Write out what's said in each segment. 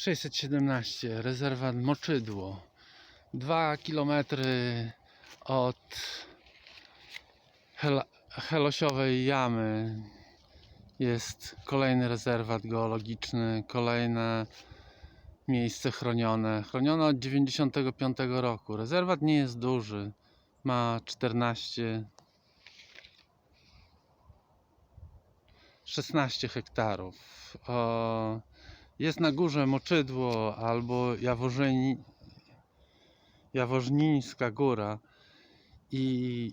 617, rezerwat Moczydło. Dwa kilometry od Hel Helosiowej Jamy jest kolejny rezerwat geologiczny, kolejne miejsce chronione. Chronione od 95 roku. Rezerwat nie jest duży. Ma 14 16 hektarów. O, jest na górze Moczydło albo Jaworzyni, Jaworznińska Góra i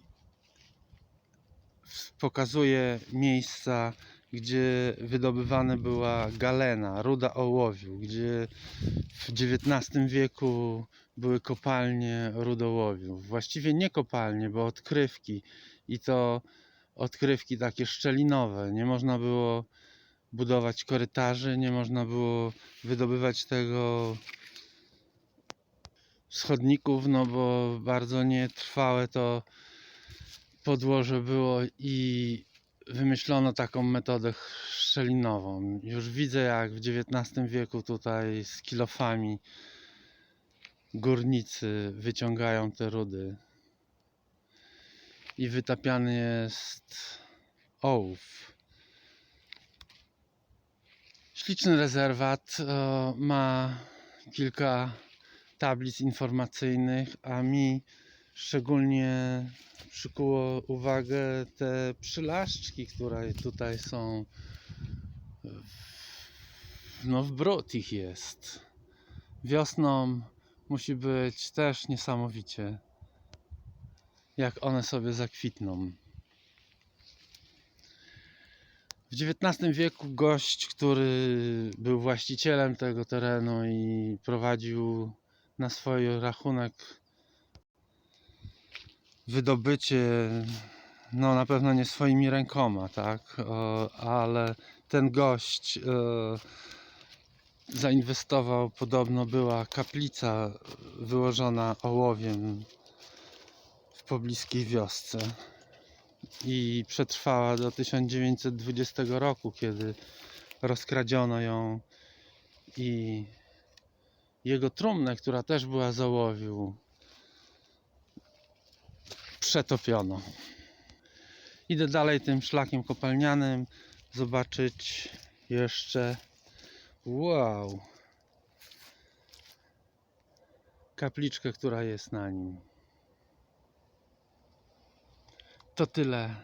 pokazuje miejsca, gdzie wydobywana była galena, ruda ołowiu, gdzie w XIX wieku były kopalnie rudołowiu. Właściwie nie kopalnie, bo odkrywki i to odkrywki takie szczelinowe. Nie można było budować korytarzy, nie można było wydobywać tego z chodników, no bo bardzo nietrwałe to podłoże było i wymyślono taką metodę szczelinową. Już widzę jak w XIX wieku tutaj z kilofami górnicy wyciągają te rudy i wytapiany jest ołów. Śliczny rezerwat e, ma kilka tablic informacyjnych, a mi szczególnie przykuło uwagę te przylaszczki, które tutaj są. No, w brud ich jest. Wiosną musi być też niesamowicie, jak one sobie zakwitną. W XIX wieku gość, który był właścicielem tego terenu i prowadził na swój rachunek wydobycie, no na pewno nie swoimi rękoma, tak, ale ten gość e, zainwestował, podobno była kaplica wyłożona ołowiem w pobliskiej wiosce i przetrwała do 1920 roku, kiedy rozkradziono ją i jego trumnę, która też była z ołowiu, przetopiono. Idę dalej tym szlakiem kopalnianym, zobaczyć jeszcze wow kapliczkę, która jest na nim. To tyle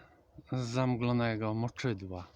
z zamglonego moczydła.